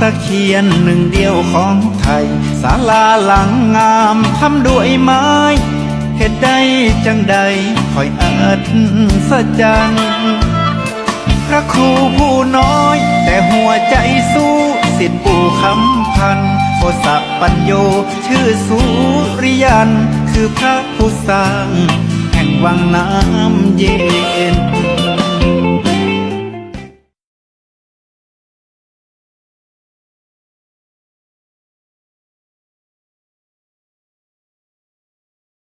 ตะเคียนหนึ่งเดียวของไทยศาลาหลังงามทำด้วยไม้เหตุใดจังใดคอยอัศจรรย์พระครูผู้น้อย แต่หัวใจสู้สิทธิปู่คำพันโอสะปัญโย ชื่อสุริยัน คือพระผู้สร้าง แห่งวังน้ำเย็น